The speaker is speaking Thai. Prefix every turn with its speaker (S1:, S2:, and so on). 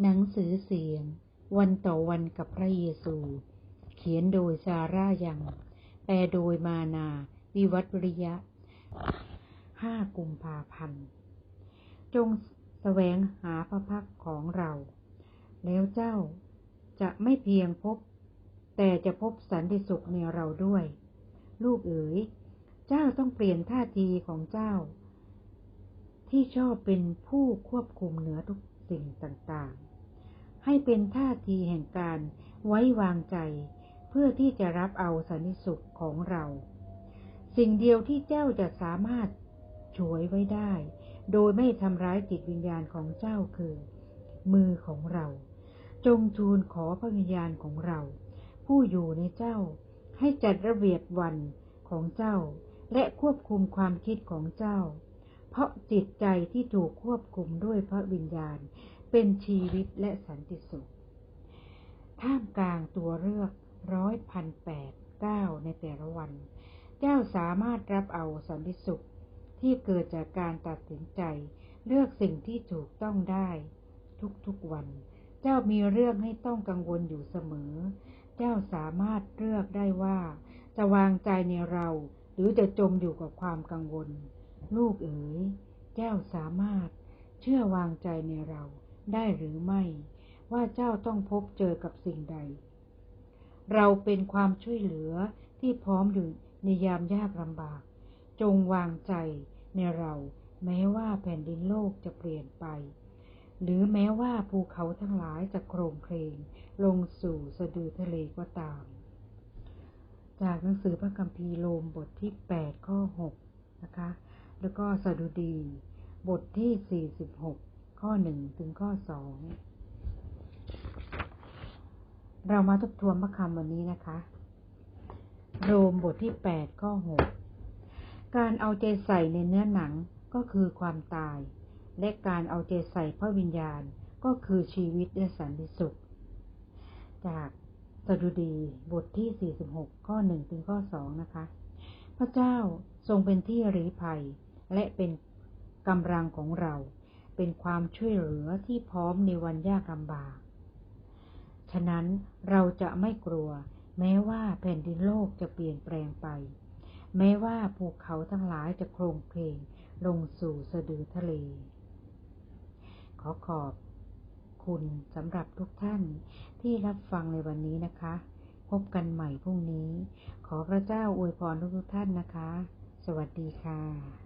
S1: หนังสือเสียง วันต่อวันกับพระเยซู เขียนโดยซาร่ายัง แปลโดยมานา วิวัตริยะ ห้ากุมภาพันธ์ จงแสวงหาพระพักของเรา แล้วเจ้าจะไม่เพียงพบ แต่จะพบสันติสุขในเราด้วย ลูกเอ๋ย เจ้าต้องเปลี่ยนท่าทีของเจ้า ที่ชอบเป็นผู้ควบคุมเหนือทุก สิ่งต่างๆ ให้เป็นท่าทีแห่งการไว้วางใจ เพื่อที่จะรับเอาสันติสุขของเรา สิ่งเดียวที่เจ้าจะสามารถช่วยไว้ได้ โดยไม่ทำร้ายจิตวิญญาณของเจ้าคือ มือของเรา จงทูลขอพระวิญญาณของเรา ผู้อยู่ในเจ้า ให้จัดระเบียบวันของเจ้า และควบคุมความคิดของเจ้า เพราะจิตใจที่ถูกควบคุมด้วยพระวิญญาณ เป็นชีวิตและสันติสุข ท่ามกลางตัวเลือกร้อยพันแปดเก้าในแต่ละวัน เจ้าสามารถรับเอาสันติสุขที่เกิดจากการตัดสินใจเลือกสิ่งที่ถูกต้องได้ ทุกๆวัน เจ้ามีเรื่องให้ต้องกังวลอยู่เสมอ เจ้าสามารถเลือกได้ว่า จะวางใจในเรา หรือจะจมอยู่กับความกังวล ลูกเอ๋ยเจ้าสามารถเชื่อวางใจในเราได้หรือไม่ ว่าเจ้าต้องพบเจอกับสิ่งใด เราเป็นความช่วยเหลือที่พร้อมอยู่ในยามยากลำบาก จงวางใจในเราแม้ว่าแผ่นดินโลกจะเปลี่ยนไป หรือแม้ว่าภูเขาทั้งหลายจะโครงเพลงลงสู่สะดือทะเลก็ตาม จากหนังสือพระคัมภีร์โลมบทที่ 8 ข้อ 6 นะคะ แล้วก็สดุดี บทที่ 46 ข้อ 1 ถึงข้อ 2 เรามาทบทวนพระคำวันนี้นะคะ โรมบทที่ 8 ข้อ 6 การเอาใจใส่ในเนื้อหนังก็คือความตาย และการเอาใจใส่พระวิญญาณก็คือชีวิตและสันติสุข จากสดุดีบทที่ 46 ข้อ 1 ถึงข้อ 2 นะคะ พระเจ้าทรงเป็นที่รีภัย และเป็นกำลังของเรา เป็นความช่วยเหลือที่พร้อมในวันยากลำบาก ฉะนั้นเราจะไม่กลัว แม้ว่าแผ่นดินโลกจะเปลี่ยนแปลงไป แม้ว่าภูเขาทั้งหลายจะโครงเพลงลงสู่สะดือทะเล ขอขอบคุณสำหรับทุกท่านที่รับฟังในวันนี้นะคะ พบกันใหม่พรุ่งนี้ ขอพระเจ้าอวยพรทุกท่านนะคะ สวัสดีค่ะ